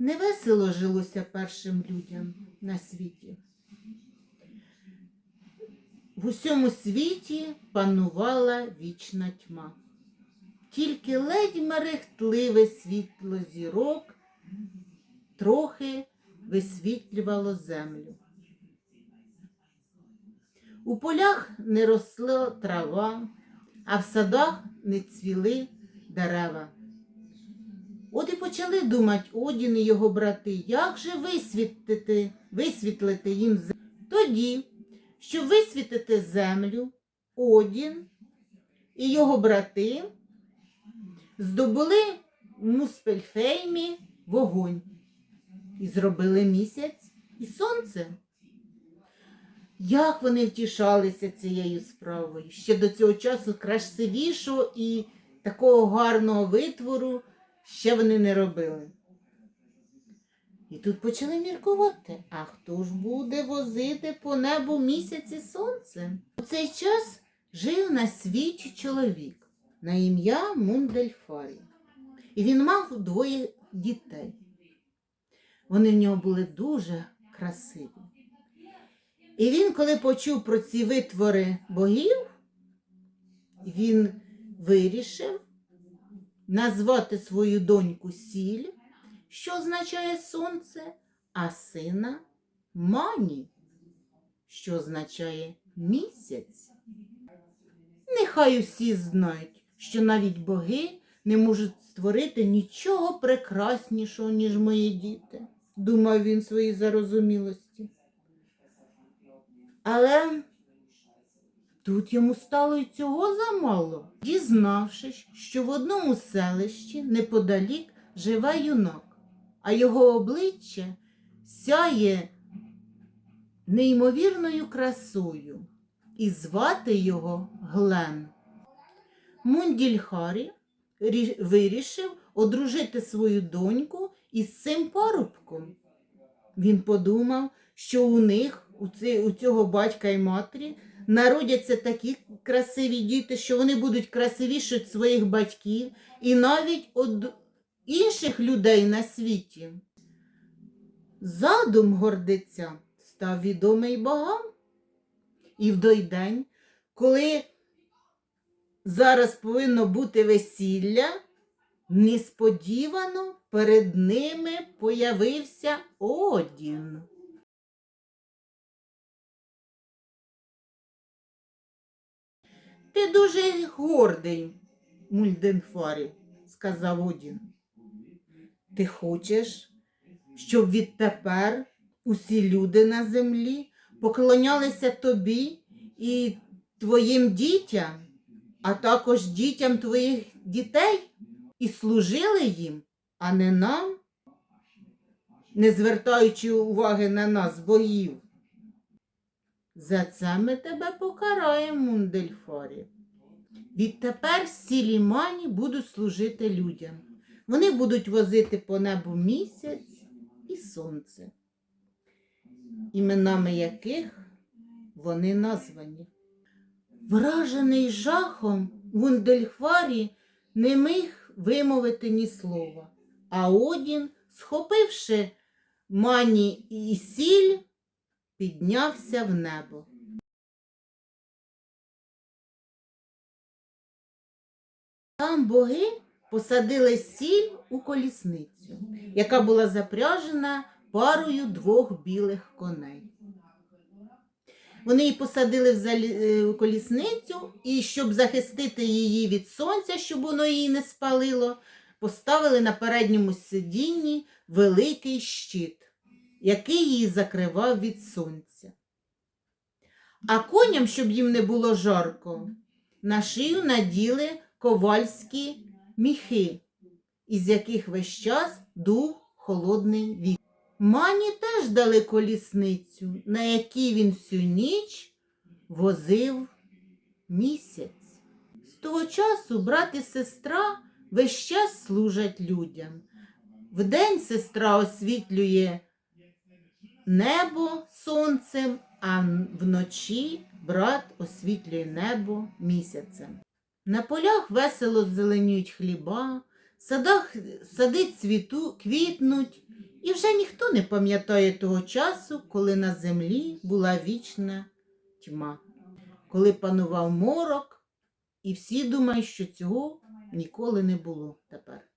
Невесело жилося першим людям на світі. В усьому світі панувала вічна тьма. Тільки ледь мерехтливе світло зірок трохи висвітлювало землю. У полях не росла трава, а в садах не цвіли дерева. От і почали думати Одін і його брати, як же висвітлити, висвітлити їм землю. Тоді, щоб висвітити землю, Одін і його брати здобули в Муспельфеймі вогонь і зробили місяць і сонце. Як вони втішалися цією справою? Ще до цього часу красивішого і такого гарного витвору ще вони не робили. І тут почали міркувати, а хто ж буде возити по небу місяць і сонце? У цей час жив на світі чоловік на ім'я Мундельфарі. І він мав двоє дітей. Вони в нього були дуже красиві. І він, коли почув про ці витвори богів, він вирішив назвати свою доньку Сіль, що означає сонце, а сина Мані, що означає місяць. Нехай усі знають, що навіть боги не можуть створити нічого прекраснішого, ніж мої діти, думав він своїй зарозумілості. Але тут йому стало й цього замало, дізнавшись, що в одному селищі неподалік живе юнак, а його обличчя сяє неймовірною красою, і звати його Глен. Мундільхарі рі- вирішив одружити свою доньку із цим парубком. Він подумав, що у них, у цього батька і матері, народяться такі красиві діти, що вони будуть красивіші від своїх батьків і навіть від інших людей на світі. Задум гордиця став відомий богам. І в той день, коли зараз повинно бути весілля, несподівано перед ними появився Одін. Ти дуже гордий, Мульденфарі, сказав Одін. Ти хочеш, щоб відтепер усі люди на землі поклонялися тобі і твоїм дітям, а також дітям твоїх дітей, і служили їм, а не нам, не звертаючи уваги на нас, богів. За це ми тебе покараємо, Мундельфарі. Відтепер всі лімані будуть служити людям. Вони будуть возити по небу місяць і сонце, іменами яких вони названі. Вражений жахом, Вундельфарі не міг вимовити ні слова, а Одін, схопивши мані і сіль, піднявся в небо. Там боги посадили сіль у колісницю, яка була запряжена парою двох білих коней. Вони її посадили в е, колісницю і, щоб захистити її від сонця, щоб воно її не спалило, поставили на передньому сидінні великий щит, який її закривав від сонця. А коням, щоб їм не було жарко, на шию наділи ковальські міхи, із яких весь час дув холодний вітер. Мані теж дали колісницю, на якій він всю ніч возив місяць. З того часу брат і сестра весь час служать людям. Вдень сестра освітлює небо сонцем, а вночі брат освітлює небо місяцем. На полях весело зеленіють хліба, садах, сади цвіту, квітнуть, і вже ніхто не пам'ятає того часу, коли на землі була вічна тьма, коли панував морок, і всі думають, що цього ніколи не було тепер.